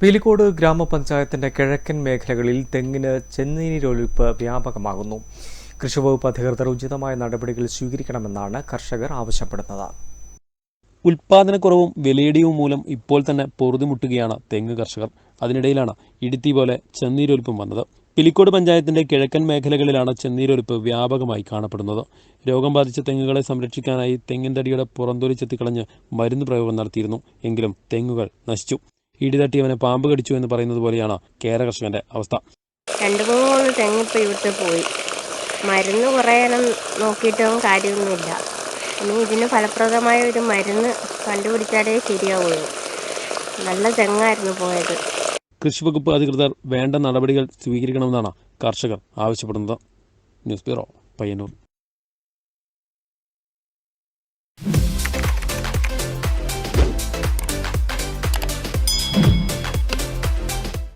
പീലിക്കോട് ഗ്രാമപഞ്ചായത്തിന്റെ കിഴക്കൻ മേഖലകളിൽ തെങ്ങിന് ചെന്നീരൊലിപ്പ് വ്യാപകമാകുന്നു. കൃഷിവകുപ്പ് അധികൃതർ ഉചിതമായ നടപടികൾ സ്വീകരിക്കണമെന്നാണ് കർഷകർ ആവശ്യപ്പെടുന്നത്. ഉൽപാദനക്കുറവും വിലയിടിവും മൂലം ഇപ്പോൾ തന്നെ പൊറുതിമുട്ടുകയാണ് തെങ്ങ് കർഷകർ. അതിനിടയിലാണ് ഇടുത്തി പോലെ ചെന്നീരൊലിപ്പും വന്നത്. പിലിക്കോട് പഞ്ചായത്തിന്റെ കിഴക്കൻ മേഖലകളിലാണ് ചെന്നീരൊലിപ്പ് വ്യാപകമായി കാണപ്പെടുന്നത്. രോഗം ബാധിച്ച തെങ്ങുകളെ സംരക്ഷിക്കാനായി തെങ്ങിൻ തടിയുടെ പുറന്തൊലിച്ചെത്തിക്കളഞ്ഞ് മരുന്ന് പ്രയോഗം നടത്തിയിരുന്നു. എങ്കിലും തെങ്ങുകൾ നശിച്ചു. ഇടിതട്ടിയവനെ പാമ്പ് കടിച്ചു എന്ന് പറയുന്നത് പോലെയാണ് കേര കർഷകന്റെ അവസ്ഥ. രണ്ട് മൂന്ന് തെങ്ങിപ്പോൾ ഇവിടുത്തെ പോയി. മരുന്ന് കുറയാനും നോക്കിയിട്ടും കാര്യമൊന്നുമില്ല. ഇനി ഇതിന് ഫലപ്രദമായ ഒരു മരുന്ന് കണ്ടുപിടിച്ചാലേ ശരിയാവുള്ളൂ. നല്ല തെങ്ങായിരുന്നു പോയത്. കൃഷിവകുപ്പ് അധികൃതർ വേണ്ട നടപടികൾ സ്വീകരിക്കണമെന്നാണ് കർഷകർ ആവശ്യപ്പെടുന്നത്. News bureau Payyanur.